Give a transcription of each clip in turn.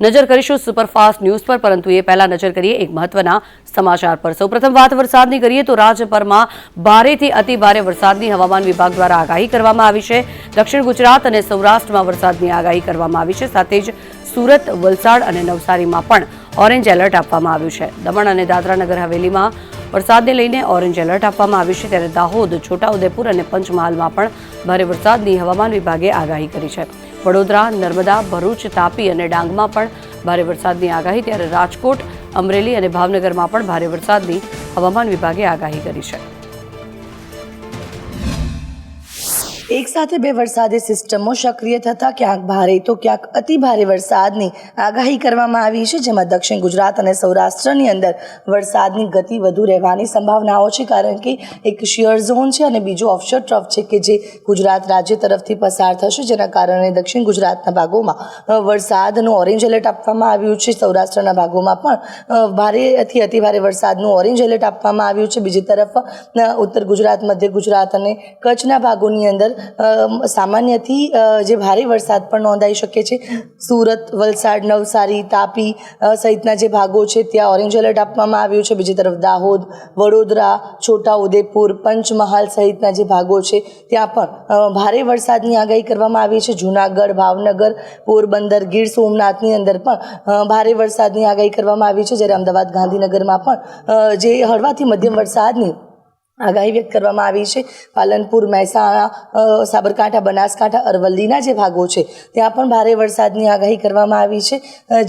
નજર કરીશું superfast news પર, પરંતુ એ પહેલા નજર કરીએ એક મહત્વના સમાચાર પર. સૌપ્રથમ વાત વરસાદની કરીએ તો રાજ્યભરમાં ભારેથી અતિ ભારે વરસાદની હવામાન વિભાગ દ્વારા આગાહી કરવામાં આવી છે. દક્ષિણ ગુજરાત અને સૌરાષ્ટ્રમાં વરસાદની આગાહી કરવામાં આવી છે. સાથે જ સુરત, વલસાડ અને નવસારીમાં પણ ઓરેન્જ એલર્ટ આપવામાં આવ્યું છે. દમણ અને દાદરા નગર હવેલીમાં વરસાદને લઈને ઓરેન્જ એલર્ટ આપવામાં આવ્યું છે. ત્યારે દાહોદ, છોટાઉદેપુર અને પંચમહાલમાં પણ ભારે વરસાદની હવામાન વિભાગે આગાહી કરી છે. વડોદરા, નર્મદા, ભરૂચ, તાપી અને ડાંગમાં પણ ભારે વરસાદની આગાહી, ત્યારે રાજકોટ, અમરેલી અને ભાવનગરમાં પણ ભારે વરસાદની હવામાન વિભાગે આગાહી કરી છે. એક સાથે બે વરસાદી સિસ્ટમો સક્રિય થતા ક્યાંક ભારે તો ક્યાંક અતિ ભારે વરસાદની આગાહી કરવામાં આવી છે, જેમાં દક્ષિણ ગુજરાત અને સૌરાષ્ટ્રની અંદર વરસાદની ગતિ વધુ રહેવાની સંભાવનાઓ છે, કારણ કે એક શિયર ઝોન છે અને બીજો ઓફશોર ટ્રફ છે કે જે ગુજરાત રાજ્ય તરફથી પસાર થશે, જેના કારણે દક્ષિણ ગુજરાતના ભાગોમાં વરસાદનું ઓરેન્જ એલર્ટ આપવામાં આવ્યું છે, સૌરાષ્ટ્રના ભાગોમાં પણ ભારેથી અતિ ભારે વરસાદનું ઓરેન્જ એલર્ટ આપવામાં આવ્યું છે. બીજી તરફ ઉત્તર ગુજરાત, મધ્ય ગુજરાત અને કચ્છના ભાગોની અંદર સામાન્યથી જે ભારે વરસાદ પણ નોંધાઈ શકે છે. સુરત, વલસાડ, નવસારી, તાપી સહિતના જે ભાગો છે, ત્યાં ઓરેન્જ એલર્ટ આપવામાં આવ્યું છે. બીજી તરફ દાહોદ, વડોદરા છોટા ઉદેપુર પંચમહાલ સહિતના જે ભાગો છે, ત્યાં પણ ભારે વરસાદની આગાહી કરવામાં આવી છે. જૂનાગઢ, ભાવનગર, પોરબંદર, ગીર સોમનાથની અંદર પણ ભારે વરસાદની આગાહી કરવામાં આવી છે. જ્યારે અમદાવાદ, ગાંધીનગરમાં પણ જે હળવાથી મધ્યમ વરસાદની આગાહી વ્યક્ત કરવામાં આવી છે. પાલનપુર, મહેસાણા સાબરકાંઠા, બનાસકાંઠા, અરવલ્લીના જે ભાગો છે, ત્યાં પણ ભારે વરસાદની આગાહી કરવામાં આવી છે.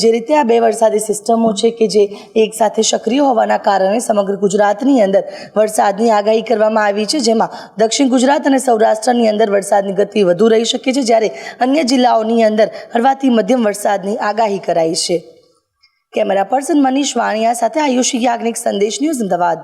જે રીતે આ બે વરસાદી સિસ્ટમો છે કે જે એક સાથે સક્રિય હોવાના કારણે સમગ્ર ગુજરાતની અંદર વરસાદની આગાહી કરવામાં આવી છે, જેમાં દક્ષિણ ગુજરાત અને સૌરાષ્ટ્રની અંદર વરસાદની ગતિ વધુ રહી શકે છે, જ્યારે અન્ય જિલ્લાઓની અંદર હળવાથી મધ્યમ વરસાદની આગાહી કરાઈ છે. કેમેરા પર્સન મનીષ વાણિયા સાથે આયુષ યાજ્ઞિક સંદેશ ન્યૂઝ અમદાવાદ.